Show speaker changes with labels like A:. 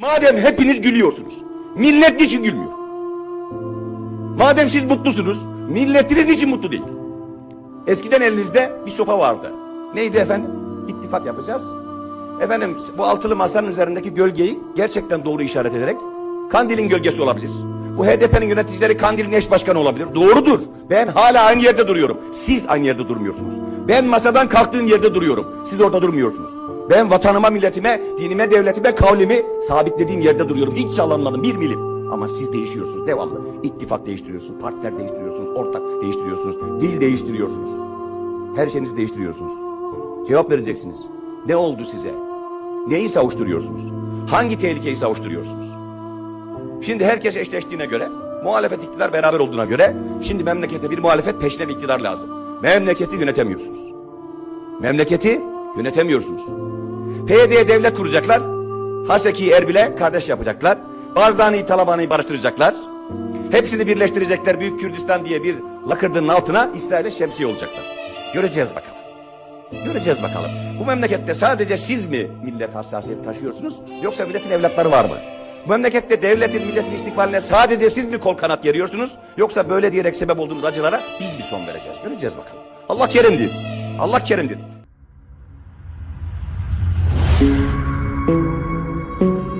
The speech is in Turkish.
A: Madem hepiniz gülüyorsunuz, millet niçin gülmüyor? Madem siz mutlusunuz, milletiniz niçin mutlu değil? Eskiden elinizde bir sopa vardı. Neydi efendim? İttifak yapacağız. Efendim bu altılı masanın üzerindeki gölgeyi gerçekten doğru işaret ederek Kandil'in gölgesi olabilir. Bu HDP'nin yöneticileri Kandil'in eş başkanı olabilir. Doğrudur. Ben hala aynı yerde duruyorum. Siz aynı yerde durmuyorsunuz. Ben masadan kalktığım yerde duruyorum. Siz orada durmuyorsunuz. Ben vatanıma, milletime, dinime, devletime, kavlimi sabitlediğim yerde duruyorum. Hiç sallanmadım bir milim. Ama siz değişiyorsunuz devamlı. İttifak değiştiriyorsunuz, partiler değiştiriyorsunuz, ortak değiştiriyorsunuz, dil değiştiriyorsunuz. Her şeyinizi değiştiriyorsunuz. Cevap vereceksiniz. Ne oldu size? Neyi savuşturuyorsunuz? Hangi tehlikeyi savuşturuyorsunuz? Şimdi herkes eşleştiğine göre, muhalefet iktidar beraber olduğuna göre, şimdi memlekete bir muhalefet peşine bir iktidar lazım. Memleketi yönetemiyorsunuz. Memleketi yönetemiyorsunuz. PYD'ye devlet kuracaklar, Haseki Erbil'e kardeş yapacaklar, Barzani'yi Taliban'ı barıştıracaklar, hepsini birleştirecekler Büyük Kürdistan diye bir lakırdının altına İsrail'e şemsiye olacaklar. Göreceğiz bakalım. Göreceğiz bakalım. Bu memlekette sadece siz mi millet hassasiyeti taşıyorsunuz yoksa milletin evlatları var mı? Bu memlekette devletin milletin istikbaline sadece siz mi kol kanat geriyorsunuz yoksa böyle diyerek sebep olduğunuz acılara biz mi son vereceğiz? Göreceğiz bakalım. Allah kerimdir. Allah kerimdir. thank you